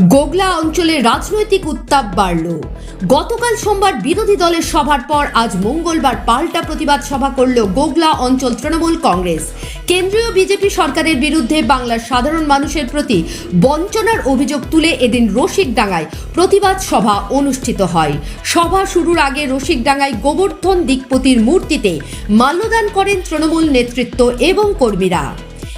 গোগলা অঞ্চলে রাজনৈতিক উত্তাপ বাড়ল। গতকাল সোমবার বিরোধী দলের সভার পর আজ মঙ্গলবার পাল্টা প্রতিবাদ সভা করল গোগলা অঞ্চল তৃণমূল কংগ্রেস। কেন্দ্রীয় বিজেপি সরকারের বিরুদ্ধে বাংলার সাধারণ মানুষের প্রতি বঞ্চনার অভিযোগ তুলে এদিন রসিকডাঙ্গায় প্রতিবাদ সভা অনুষ্ঠিত হয়। সভা শুরুর আগে রসিকডাঙ্গায় গোবর্ধন দিকপতির মূর্তিতে মাল্যদান করেন তৃণমূল নেতৃত্ব এবং কর্মীরা।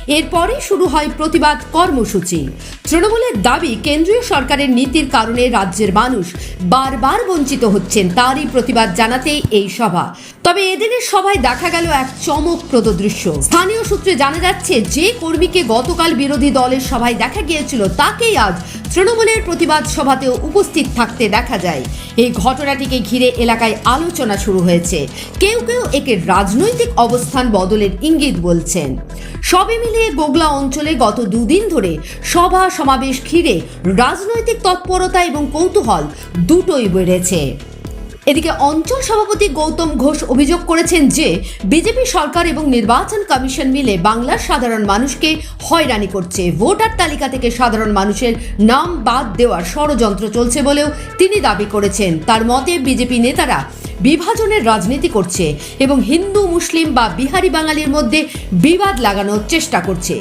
এরপরে শুরু হয় প্রতিবাদ কর্মসূচি। তৃণমূলের দাবি কেন্দ্রীয় সরকারের নীতির কারণে রাজ্যের মানুষ বারবার বঞ্চিত হচ্ছেন তারই প্রতিবাদ জানাতেই এই সভা। তবে এদিনের সভায় দেখা গেল এক চমকপ্রদ দৃশ্য। স্থানীয় সূত্রে জানা যাচ্ছে, যে কর্মীকে গতকাল বিরোধী দলের সভায় দেখা গিয়েছিল, তাকেই আজ তৃণমূলের প্রতিবাদ সভাতেও উপস্থিত থাকতে দেখা যায়। এই ঘটনাটিকে ঘিরে এলাকায় আলোচনা শুরু হয়েছে। কেউ কেউ একে রাজনৈতিক অবস্থান বদলের ইঙ্গিত বলছেন। সবে মিলিয়ে গোগলা অঞ্চলে গত দুদিন ধরে সভা সমাবেশ ঘিরে রাজনৈতিক তৎপরতা এবং কৌতূহল দুটোই বেড়েছে। এদিকে অঞ্চল সভাপতি গৌতম ঘোষ অভিযোগ করেছেন যে, বিজেপি সরকার এবং নির্বাচন কমিশন মিলে বাংলার সাধারণ মানুষকে হয়রানি করছে। ভোটার তালিকা থেকে সাধারণ মানুষের নাম বাদ দেওয়ার ষড়যন্ত্র চলছে বলেও তিনি দাবি করেছেন। তার মতে, বিজেপি নেতারা বিভাজনের রাজনীতি করছে এবং হিন্দু, মুসলিম বা বিহারি বাঙালির মধ্যে বিবাদ লাগানোর চেষ্টা করছে।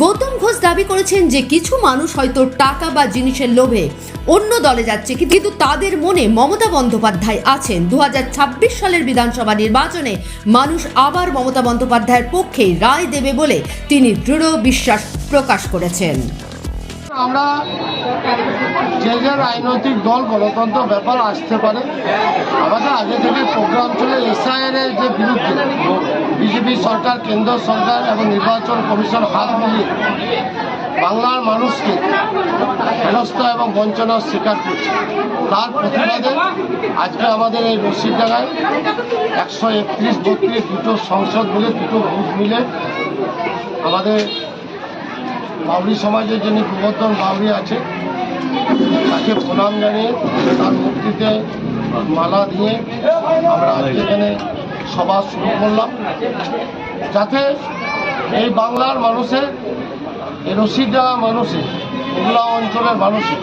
গৌতম ঘোষ দাবি করেছেন যে কিছু মানুষ হয়তো টাকা বা জিনিসের লোভে অন্য দলে যাচ্ছে, কিন্তু তাদের মনে মমতা বন্দ্যোপাধ্যায় আছেন। দু সালের বিধানসভা নির্বাচনে মানুষ আবার মমতা বন্দ্যোপাধ্যায়ের পক্ষেই রায় দেবে বলে তিনি দৃঢ় বিশ্বাস প্রকাশ করেছেন। আমরা যে যে রাজনৈতিক দল, গণতন্ত্র ব্যাপার আসতে পারে আমাদের আগে থেকে প্রোগ্রাম ছিল এসআইয়ের যে বিরুদ্ধে বিজেপি সরকার, কেন্দ্র সরকার এবং নির্বাচন কমিশন হাত মিলিয়ে বাংলার মানুষকে হেনস্থা এবং বঞ্চনার শিকার করছে। তার প্রতিবাদে আজকে আমাদের এই রশিদাগায় একশো একত্রিশ, বত্রিশ দুটো সংসদ মিলে, দুটো বুথ মিলে আমাদের বাউরি সমাজের যিনি গোবর্ধন বাউরি আছে তাকে প্রণাম জানিয়ে, তার মূর্তিতে মালা দিয়ে আমরা এখানে সভা শুরু করলাম। যাতে এই বাংলার মানুষের এই রশিদারা মানুষের উল্লা অঞ্চলের মানুষের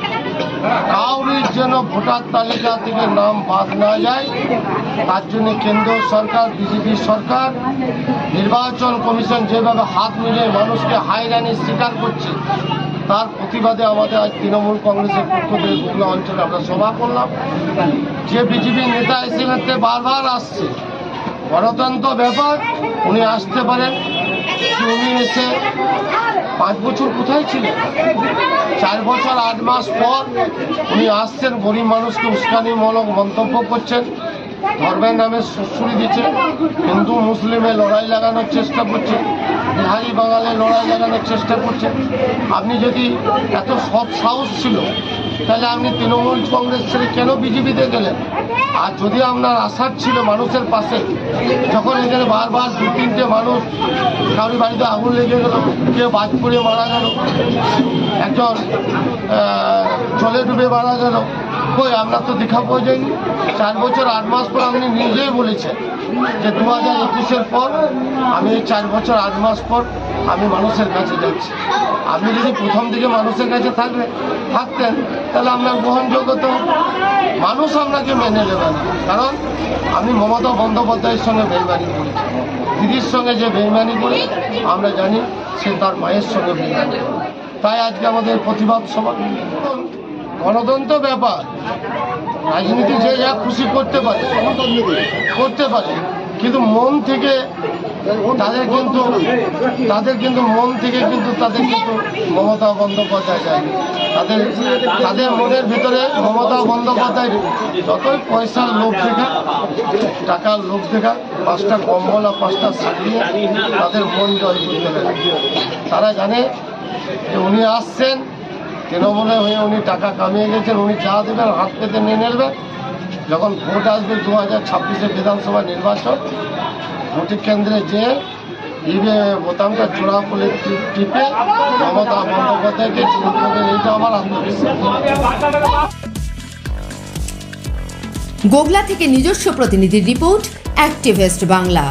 কাউরির যেন ভোটার তালিকা থেকে নাম বাদ না যায়। তার জন্য কেন্দ্র সরকার, বিজেপি সরকার, নির্বাচন কমিশন যেভাবে হাত মিলিয়ে মানুষকে হাইরানির শিকার করছে তার প্রতিবাদে আমাদের আজ তৃণমূল কংগ্রেসের পক্ষ থেকে গুগলা অঞ্চলে আমরা সভা করলাম। যে বিজেপি নেতা এসে বারবার আসছে, গণতন্ত্র ব্যাপার, উনি আসতে পারেন উনি এসে পাঁচ বছর কোথায় ছিলেন? চার বছর, আট মাস পর উনি আসছেন, গরিব মানুষকে উস্কানিমূলক মন্তব্য করছেন, ধর্মের নামে সুশ্রী দিচ্ছে হিন্দু, মুসলিমে লড়াই লাগানোর চেষ্টা করছে বিহারি বাঙালি লড়াই লাগানোর চেষ্টা করছে। আপনি যদি এত সৎ সাহস ছিল, তাহলে আপনি তৃণমূল কংগ্রেস ছেড়ে কেন বিজেপিতে গেলেন? আর যদি আপনার আশার ছিল মানুষের পাশে, যখন এখানে বারবার দু, তিনটে মানুষ কারোর বাড়িতে আগুন লেগে গেল, কেউ বাজ পড়ে মারা গেল, একজন জলে ডুবে মারা গেল কই আপনার তো দেখা পাওয়া যায়নি চার বছর, আট মাস পর আপনি নিজেই বলেছেন যে দু হাজার একুশের পর আমি চার বছর, আট মাস পর আমি মানুষের কাছে যাচ্ছি। আপনি যদি প্রথম দিকে মানুষের কাছে থাকবে থাকতেন, তাহলে আপনার গ্রহণযোগ্য তো। মানুষ আপনাকে মেনে নেবে না। কারণ আমি মমতা বন্দ্যোপাধ্যায়ের সঙ্গে বেইমানি করেছি। দিদির সঙ্গে যে বেইমানি করে, আমরা জানি সে তার মায়ের সঙ্গে বেইমানি তাই আজকে আমাদের প্রতিবাদ সভা। গণতন্ত্র ব্যাপার। রাজনীতি যে যা খুশি করতে পারে করতে পারে। কিন্তু মন থেকে তাদের কিন্তু তাদের কিন্তু মন থেকে কিন্তু তাদের কিন্তু মমতা বন্দ্যোপাধ্যায় যায়। তাদের তাদের মনের ভিতরে মমতা বন্দ্যোপাধ্যায় যতই পয়সার লোভ দেখা টাকার লোভ দেখা পাঁচটা কম্বল আর পাঁচটা সারিয়ে তাদের মন জয় করতে পারে। তারা জানে যে উনি আসছেন তৃণমূলে হয়ে উনি টাকা কামিয়ে গেছেন, উনি যা দেবেন, হাত পেতে নিয়ে নেবেন যখন ভোট আসবে দু হাজার ছাব্বিশে বিধানসভা নির্বাচন ভোটের কেন্দ্রে যে ইভে বোতামটা জোড়া করে টিপে মমতা বন্দ্যোপাধ্যায়কে জিত করবেন এইটা আমার আত্মবিশ্বাস। গোগলা থেকে নিজস্ব প্রতিনিধির রিপোর্ট অ্যাক্টিভেস্ট বাংলা।